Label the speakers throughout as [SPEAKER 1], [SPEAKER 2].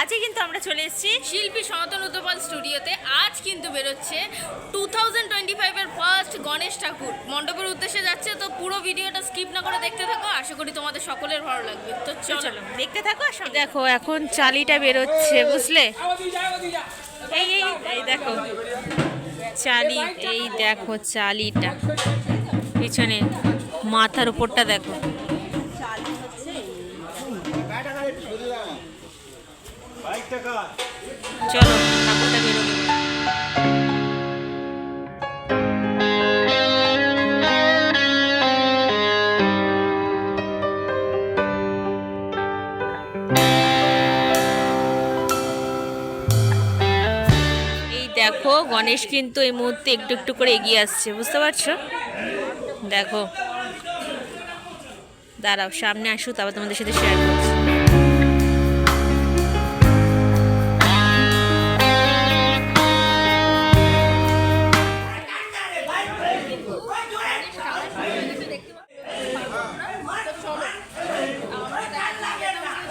[SPEAKER 1] আজকে কিন্তু আমরা চলে এসেছি
[SPEAKER 2] শিল্পী সনাতন উদ্যোপাল স্টুডিওতে। আজ কিন্তু বেরোচ্ছে টু থাউজেন্ড টোয়েন্টি ফাইভের ফার্স্ট গণেশ ঠাকুর। মণ্ডপের উদ্দেশ্যে যাচ্ছে তো পুরো ভিডিওটা স্কিপ না করে দেখতে থাকো। আশা করি তোমাদের সকলের ভালো লাগবে। তো চলো।
[SPEAKER 1] দেখতে থাকো সঙ্গে- দেখো এখন চালিটা বেরোচ্ছে বুঝলে? এই এই এই দেখো। চালি এই দেখো চালিটা। পিছনে মাথার উপরটা দেখো। চলো দেখো, গণেশ কিন্তু এই মুহূর্তে একটু একটু করে এগিয়ে আসছে, বুঝতে পারছ? দেখো। দাঁড়াও, সামনে আসো তারপর তোমাদের সাথে শেয়ার করছি।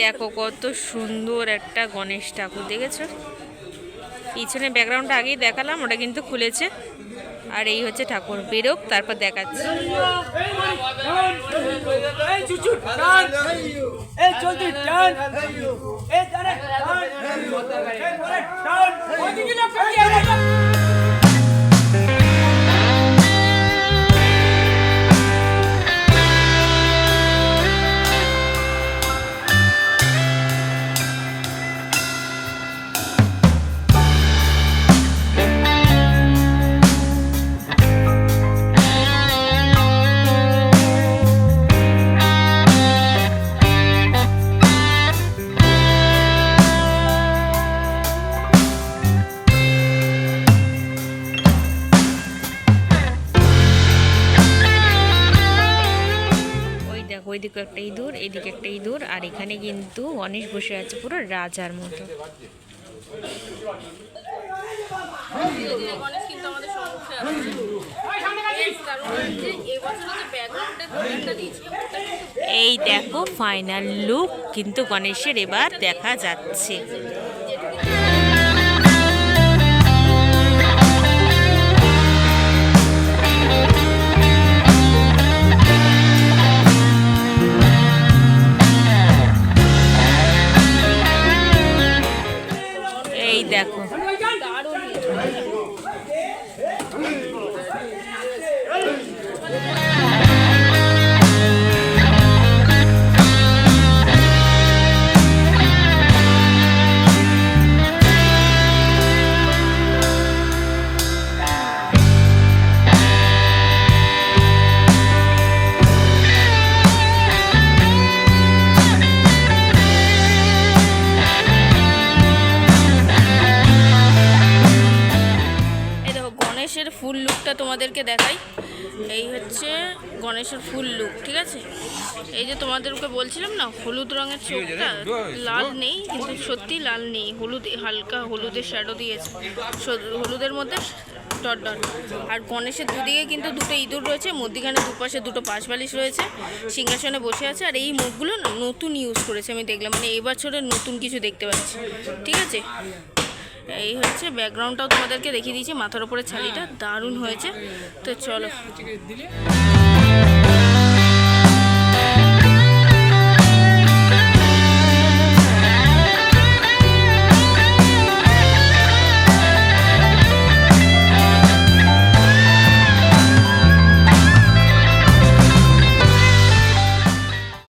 [SPEAKER 1] দেখো কত সুন্দর একটা গণেশ ঠাকুর, দেখেছ? পিছনে ব্যাকগ্রাউন্ডটা আগেই দেখালাম, ওটা কিন্তু খুলেছে। আর এই হচ্ছে ঠাকুর, বেরোক, তারপর দেখাচ্ছে।
[SPEAKER 3] এই ওইদিকে
[SPEAKER 1] একটা ইঁদুর এদিকে একটা ইঁদুর আর এখানে কিন্তু গণেশ বসে আছে পুরো রাজার মতো।
[SPEAKER 2] গণেশ কিন্তু আমাদের সম্মুখে
[SPEAKER 1] এই দেখো ফাইনাল লুক কিন্তু গণেশের এবার দেখা যাচ্ছে।
[SPEAKER 2] Thank you. লুকটা তোমাদেরকে দেখাই। এই হচ্ছে গণেশের ফুল লুক ঠিক আছে? এই যে তোমাদেরকে বলছিলাম না, হলুদ রঙের চোখটা লাল নেই, কিন্তু সত্যি লাল নেই, হলুদ, হালকা হলুদের শ্যাডো দিয়েছে। হলুদের মধ্যে ডট ডট। আর গণেশের দুদিকে কিন্তু দুটো ইঁদুর রয়েছে, মধ্যিখানে দুপাশে দুটো পাশ বালিশ রয়েছে, সিংহাসনে বসে আছে, আর এই মুখগুলো নতুন ইউজ করেছে, আমি দেখলাম মানে এই বছরের নতুন কিছু দেখতে পাচ্ছি, ঠিক আছে? এই হচ্ছে ব্যাকগ্রাউন্ডটাও তোমাদেরকে দেখিয়ে দিয়েছি মাথার উপরে ছালিটা দারুণ হয়েছে। তো চলো।